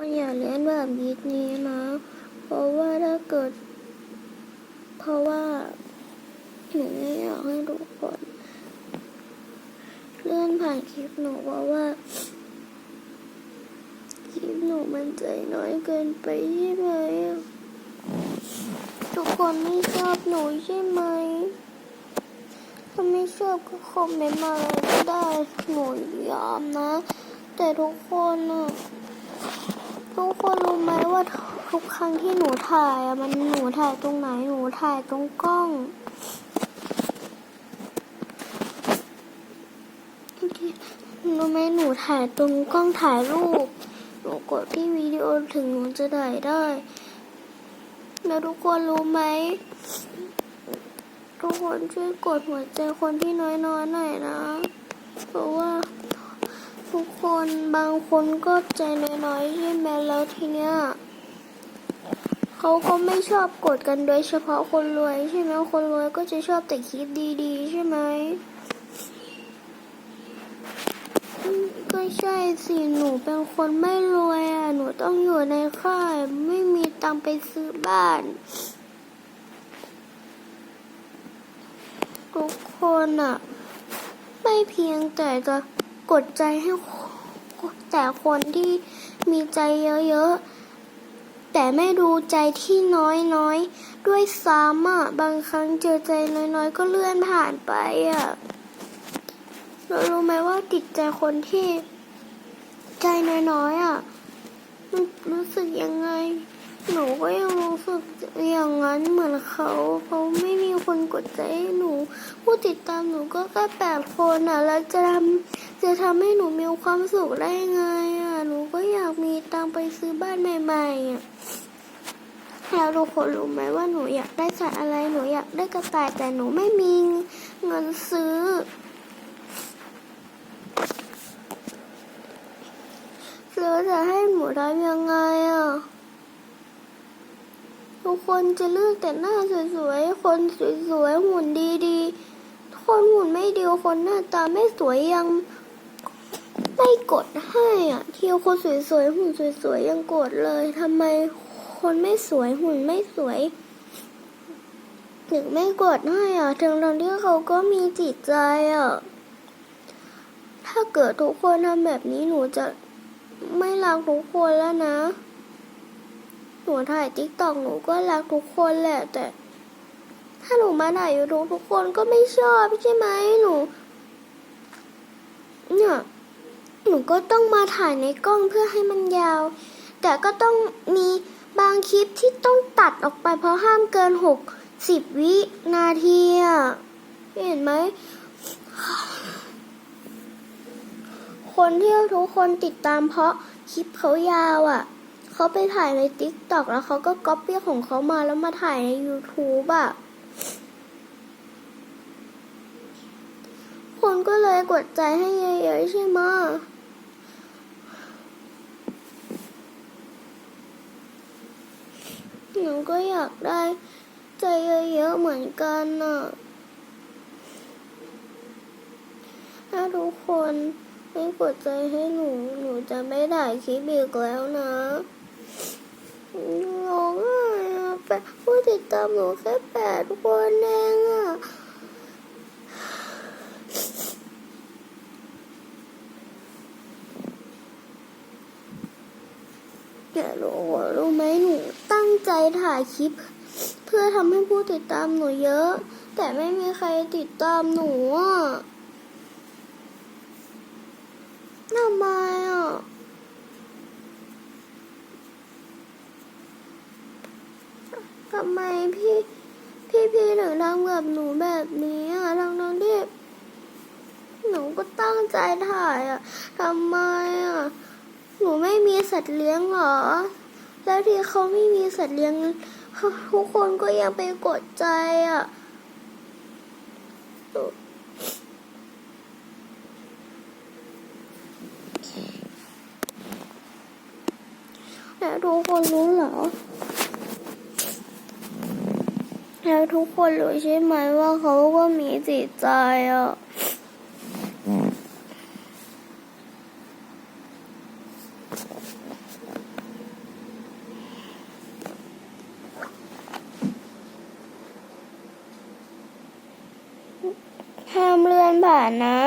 คนอย่าเล่นแบบนี้นี้นะ เพราะว่าถ้าเกิด เพราะว่าหนูไม่อยากให้ทุกคนเลื่อนผ่านคลิปหนูเพราะว่าคลิปหนูมันใจน้อยเกินไปใช่ไหมทุกคนไม่ชอบหนูใช่ไหมถ้าไม่ชอบก็คอมเมนต์มาเลยก็ได้หนูยอมนะ แต่ทุกคนอะ คนรู้ไหมว่าทุกครั้งที่หนูถ่ายอะมันหนูถ่ายตรงไหนหนูถ่ายตรงกล้องรู้ไหมหนูถ่ายตรงกล้องถ่ายรูปหนูกดที่วิดีโอถึงหนูจะถ่ายได้แล้วทุกคนรู้ไหมทุกคนช่วยกดหัวใจคนที่น้อยๆหน่อยนะ เพราะว่า ทุกคนบางคนก็ใจน้อยๆใช่ไหมแล้วทีเนี้ยเขาก็ไม่ชอบกดกันโดยเฉพาะคนรวยใช่ไหมคนรวยก็จะชอบแต่คลิปดีๆ ใช่ไหมก็ใช่สิหนูเป็นคนไม่รวยอะหนูต้องอยู่ในค่ายไม่มีตังไปซื้อบ้าน ทุกคนอะ ไม่เพียงแต่จะ กดใจให้แต่คนที่มีใจเยอะๆ แต่ไม่ดูใจที่น้อยๆ ด้วยซ้ำอะ บางครั้งเจอใจน้อยๆ ก็เลื่อนผ่านไปอะเรารู้ไหมว่าจิตใจคนที่ใจน้อยๆอะ มันรู้สึกยังไง หนูก็ยังรู้สึกอย่างนั้นเหมือนเขาเขาไม่มีคนกดใจให้หนู ผู้ติดตามหนูก็แค่แปดคนอะ แล้วจะทำจะทำให้หนูมีความสุขได้ไงอะหนูก็อยากมีตังไปซื้อบ้านใหม่ๆอะแล้วทุกคนรู้ไหมว่าหนูอยากได้สัตว์อะไรหนูอยากได้กระต่ายแต่หนูไม่มีเงินซื้อแล้วจะให้หนูทำยังไงอะ ทุกคนจะเลือกแต่หน้าสวยๆ คนสวยๆ หุ่นดีๆ คนหุ่นไม่ดีคนหน้าตาไม่สวยยังไม่กดให้อะเที่ยวคนสวยๆ หุ่นสวยๆ ยังกดเลยทำไมคนไม่สวยหุ่นไม่สวยถึงไม่กดให้อะถึงตอนที่เขาก็มีจิตใจอะ ถ้าเกิดทุกคนทำแบบนี้หนูจะไม่รักทุกคนแล้วนะ หนูถ่ายติ๊กต็อกหนูก็รักทุกคนแหละแต่ ถ้าหนูมาถ่ายยูทูบทุกคนก็ไม่ชอบใช่ไหมหนูเนี่ยหนูก็ต้องมาถ่ายในกล้องเพื่อให้มันยาว แต่ก็ต้องมีบางคลิปที่ต้องตัดออกไปเพราะห้ามเกินหกสิบวินาทีอะเห็นไหม คนที่ทุกคนติดตามเพราะคลิปเขายาวอะ่ะ เขาไปถ่ายในติ๊กต็อกแล้วเขาก็ก๊อปปี้ของเขามาแล้วมาถ่ายใน YouTube อะ่ะคนก็เลยกดใจให้เยอะๆใช่ไหมหนูก็อยากได้ใจเยอะๆเหมือนกันน่ะถ้าทุกคนไม่กดใจให้หนู หนูจะไม่ถ่ายคลิปอีกแล้วนะ แปดผู้ติดตามหนูแค่แปดคนเองอะอย่ารู้รู้ไหมหนูตั้งใจถ่ายคลิป เพื่อทำให้ผู้ติดตามหนูเยอะ แต่ไม่มีใครติดตามหนูอะทำไมอะ ทำไมพี่พี่พี่ถึงทำกับหนูแบบนี้อะทั้งทั้งที่หนูก็ตั้งใจถ่ายอะทำไมอะหนูไม่มีสัตว์เลี้ยงเหรอ แล้วที่เขาไม่มีสัตว์เลี้ยงทุกคนก็ยังไปกดใจอะแล้วทุกคนรู้เหรอ แล้วทุกคนรู้ใช่ไหมว่าเขาก็มีจิตใจอะห้ามเลื่อนผ่านนะ